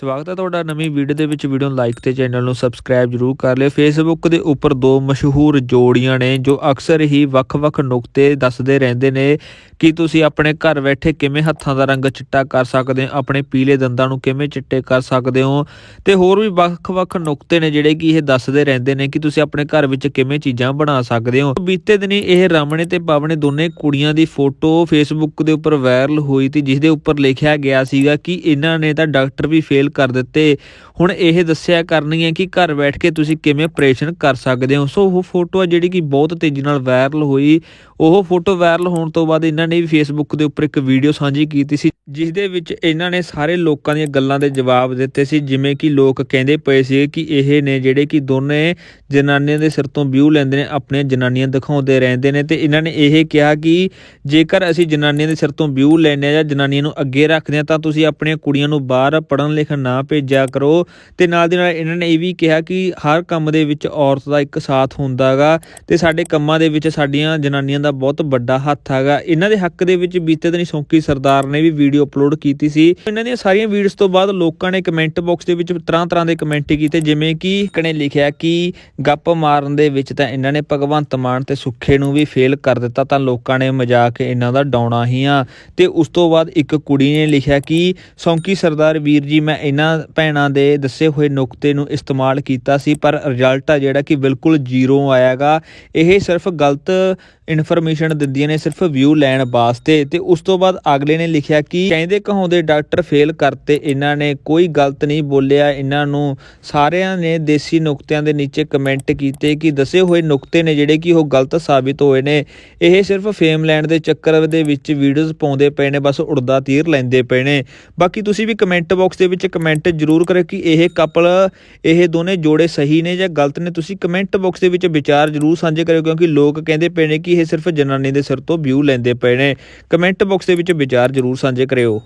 ਸਵਾਗਤ ਹੈ ਤੁਹਾਡਾ ਨਵੀਂ ਵੀਡੀਓ ਦੇ ਵਿੱਚ। ਵੀਡੀਓ ਨੂੰ ਲਾਈਕ ਤੇ ਚੈਨਲ ਨੂੰ ਸਬਸਕ੍ਰਾਈਬ ਜਰੂਰ ਕਰ ਲਿਓ। ਫੇਸਬੁੱਕ ਦੇ ਉੱਪਰ ਦੋ ਮਸ਼ਹੂਰ ਜੋੜੀਆਂ ਨੇ, ਜੋ ਅਕਸਰ ਹੀ ਵੱਖ-ਵੱਖ ਨੁਕਤੇ ਦੱਸਦੇ ਰਹਿੰਦੇ ਨੇ ਕਿ ਤੁਸੀਂ ਆਪਣੇ ਘਰ ਬੈਠੇ ਕਿਵੇਂ ਹੱਥਾਂ ਦਾ ਰੰਗ ਚਿੱਟਾ ਕਰ ਸਕਦੇ ਹੋ, ਆਪਣੇ ਪੀਲੇ ਦੰਦਾਂ ਨੂੰ ਕਿਵੇਂ ਚਿੱਟੇ ਕਰ ਸਕਦੇ ਹੋ। ਤੇ ਹੋਰ ਵੀ ਵੱਖ-ਵੱਖ ਨੁਕਤੇ ਨੇ ਜਿਹੜੇ ਕਿ ਇਹ ਦੱਸਦੇ ਰਹਿੰਦੇ ਨੇ ਕਿ ਤੁਸੀਂ ਆਪਣੇ ਘਰ ਵਿੱਚ ਕਿਵੇਂ ਚੀਜ਼ਾਂ ਬਣਾ ਸਕਦੇ ਹੋ। ਬੀਤੇ ਦਿਨੀ ਇਹ ਰਾਮਣੇ ਤੇ ਪਾਵਣੇ ਦੋਨੇ ਕੁੜੀਆਂ ਦੀ ਫੋਟੋ ਫੇਸਬੁੱਕ ਦੇ ਉੱਪਰ ਵਾਇਰਲ ਹੋਈ ਤੇ ਜਿਸ ਦੇ ਉੱਪਰ ਲਿਖਿਆ ਗਿਆ ਸੀਗਾ ਕਿ ਇਹਨਾਂ ਨੇ ਤਾਂ ਡਾਕਟਰ ਵੀ ਫੇਲ ਕਰ ਦਿੱਤੇ। ਹੁਣ ਇਹ ਦੱਸਿਆ ਕਰਨੀ ਹੈ ਕਿ ਘਰ ਬੈਠ ਕੇ ਤੁਸੀਂ ਕਿਵੇਂ ਆਪਰੇਸ਼ਨ ਕਰ ਸਕਦੇ ਹੋ। ਸੋ ਉਹ ਫੋਟੋ ਆ ਜਿਹੜੀ ਕਿ ਬਹੁਤ ਤੇਜ਼ੀ ਨਾਲ ਵਾਇਰਲ ਹੋਈ। ਉਹ ਫੋਟੋ ਵਾਇਰਲ ਹੋਣ ਤੋਂ ਬਾਅਦ ਇਹਨਾਂ ਨੇ ਵੀ ਫੇਸਬੁੱਕ ਦੇ ਉੱਪਰ ਇੱਕ ਵੀਡੀਓ ਸਾਂਝੀ ਕੀਤੀ ਸੀ। ਜਿਸ ਦੇ ਵਿੱਚ ਇਹਨਾਂ ਨੇ ਸਾਰੇ ਲੋਕਾਂ ਦੀਆਂ ਗੱਲਾਂ ਦੇ ਜਵਾਬ ਦਿੱਤੇ ਸੀ, ਜਿਵੇਂ ਕਿ ਲੋਕ ਕਹਿੰਦੇ ਪਏ ਸੀ ਕਿ ਇਹ ਨੇ ਜਿਹੜੇ ਕਿ ਦੋਨੇ ਜਨਾਨੀਆਂ ਦੇ ਸਿਰ ਤੋਂ ਵਿਊ ਲੈਂਦੇ ਨੇ, ਆਪਣੀਆਂ ਜਨਾਨੀਆਂ ਦਿਖਾਉਂਦੇ ਰਹਿੰਦੇ ਨੇ ਤੇ ਇਹਨਾਂ ਨੇ ਇਹ ਕਿਹਾ ਕਿ ਜੇਕਰ ਅਸੀਂ ਜਨਾਨੀਆਂ ਦੇ ਸਿਰ ਤੋਂ ਵਿਊ ਲੈਂਦੇ ਆ ਜਾਂ ਜਨਾਨੀਆਂ ਨੂੰ ਅੱਗੇ ਰੱਖਦੇ ਆ ਤਾਂ ਤੁਸੀਂ ਆਪਣੀਆਂ ਕੁੜੀਆਂ ਨੂੰ ਬਾਹਰ ਪੜਨ ਲਿਖਣ ਨਾ ਭੇਜਿਆ ਕਰੋ। ਤੇ ਨਾਲ ਦੀ ਨਾਲ ਇਹਨਾਂ ਨੇ ਇਹ ਵੀ ਕਿਹਾ ਕਿ ਹਰ ਕੰਮ ਦੇ ਵਿੱਚ ਔਰਤ ਦਾ ਇੱਕ ਸਾਥ ਹੁੰਦਾਗਾ ਤੇ ਸਾਡੇ ਕੰਮਾਂ ਦੇ ਵਿੱਚ ਸਾਡੀਆਂ ਜਨਾਨੀਆਂ ਦਾ ਬਹੁਤ ਵੱਡਾ ਹੱਥ ਹੈਗਾ। ਇਹਨਾਂ ਦੇ ਹੱਕ ਦੇ ਵਿੱਚ ਬੀਤੇ ਦਿਨੀ ਸੌਂਕੀ ਸਰਦਾਰ ਨੇ ਵੀ ਵੀਡੀਓ ਅਪਲੋਡ ਕੀਤੀ ਸੀ। ਇਹਨਾਂ ਦੀਆਂ ਸਾਰੀਆਂ ਵੀਡੀਓਜ਼ ਤੋਂ ਬਾਅਦ ਲੋਕਾਂ ਨੇ ਕਮੈਂਟ ਬਾਕਸ ਦੇ ਵਿੱਚ ਤਰ੍ਹਾਂ ਤਰ੍ਹਾਂ ਦੇ ਕਮੈਂਟ ਕੀਤੇ, ਜਿਵੇਂ ਕਿ ਇੱਕ ਲਿਖਿਆ ਕਿ ਗੱਪ ਮਾਰਨ ਦੇ ਵਿੱਚ ਤਾਂ ਇਹਨਾਂ ਨੇ ਭਗਵੰਤ ਮਾਨ ਤੇ ਸੁੱਖੇ ਨੂੰ ਵੀ ਫੇਲ ਕਰ ਦਿੱਤਾ, ਤਾਂ ਲੋਕਾਂ ਨੇ ਮਜ਼ਾਕ ਇਹਨਾਂ ਦਾ ਡਾਉਣਾ ਹੀ ਆ। ਤੇ ਉਸ ਤੋਂ ਬਾਅਦ ਇੱਕ ਕੁੜੀ ਨੇ ਲਿਖਿਆ ਕਿ, ਸੌਂਕੀ ਸਰਦਾਰ ਵੀਰ ਜੀ, ਮੈਂ ਇਹਨਾਂ ਭੈਣਾਂ ਦੇ ਦੱਸੇ ਹੋਏ ਨੁਕਤੇ ਨੂੰ ਇਸਤੇਮਾਲ ਕੀਤਾ ਸੀ, ਪਰ ਰਿਜ਼ਲਟ ਆ ਜਿਹੜਾ ਕਿ ਬਿਲਕੁਲ ਜ਼ੀਰੋ ਆਇਆਗਾ। ਇਹ ਸਿਰਫ ਗਲਤ ਇਨਫੋਰਮੇਸ਼ਨ ਦਿੰਦੀਆਂ ਨੇ ਸਿਰਫ ਵਿਊ ਲੈਣ ਵਾਸਤੇ ਤੇ ਉਸ ਤੋਂ ਬਾਅਦ ਅਗਲੇ ਨੇ ਲਿਖਿਆ ਕਿ ਕਹਿੰਦੇ ਕਹਾਉਂਦੇ ਡਾਕਟਰ ਫੇਲ ਕਰਤੇ, ਇਹਨਾਂ ਨੇ ਕੋਈ ਗਲਤ ਨਹੀਂ ਬੋਲਿਆ, ਇਹਨਾਂ ਨੂੰ ਸਾਰਿਆਂ ਨੇ ਦੇਸੀ ਨੁਕਤਿਆਂ ਦੇ ਨੀਚੇ ਕਮੈਂਟ ਕੀਤੇ ਕਿ ਦੱਸੇ ਹੋਏ ਨੁਕਤੇ ਨੇ ਜਿਹੜੇ ਕਿ ਉਹ ਗਲਤ ਸਾਬਿਤ ਹੋਏ ਨੇ। ਇਹ ਸਿਰਫ ਫੇਮ ਲੈਣ ਦੇ ਚੱਕਰ ਦੇ ਵਿੱਚ ਵੀਡੀਓਜ਼ ਪਾਉਂਦੇ ਪਏ ਨੇ, ਬਸ ਉੜਦਾ ਤੀਰ ਲੈਂਦੇ ਪਏ ਨੇ। ਬਾਕੀ ਤੁਸੀਂ ਵੀ ਕਮੈਂਟ ਬਾਕਸ ਦੇ ਵਿੱਚ ਕਮੈਂਟ ਜ਼ਰੂਰ ਕਰਿਓ ਕਿ ਇਹ ਕਪਲ, ਇਹ ਦੋਨੇ ਜੋੜੇ ਸਹੀ ਨੇ ਜਾਂ ਗਲਤ ਨੇ। ਤੁਸੀਂ ਕਮੈਂਟ ਬਾਕਸ ਦੇ ਵਿੱਚ ਵਿਚਾਰ ਜ਼ਰੂਰ ਸਾਂਝੇ ਕਰਿਓ ਕਿਉਂਕਿ ਲੋਕ ਕਹਿੰਦੇ ਪਏ ਨੇ ਕਿ ਇਹ ਸਿਰਫ ਜਨਾਨੀ ਦੇ ਸਿਰ ਤੋਂ ਵਿਊ ਲੈਂਦੇ ਪਏ ਨੇ। ਕਮੈਂਟ ਬਾਕਸ ਦੇ ਵਿੱਚ ਵਿਚਾਰ ਜ਼ਰੂਰ ਸਾਂਝੇ ਕਰਿਓ।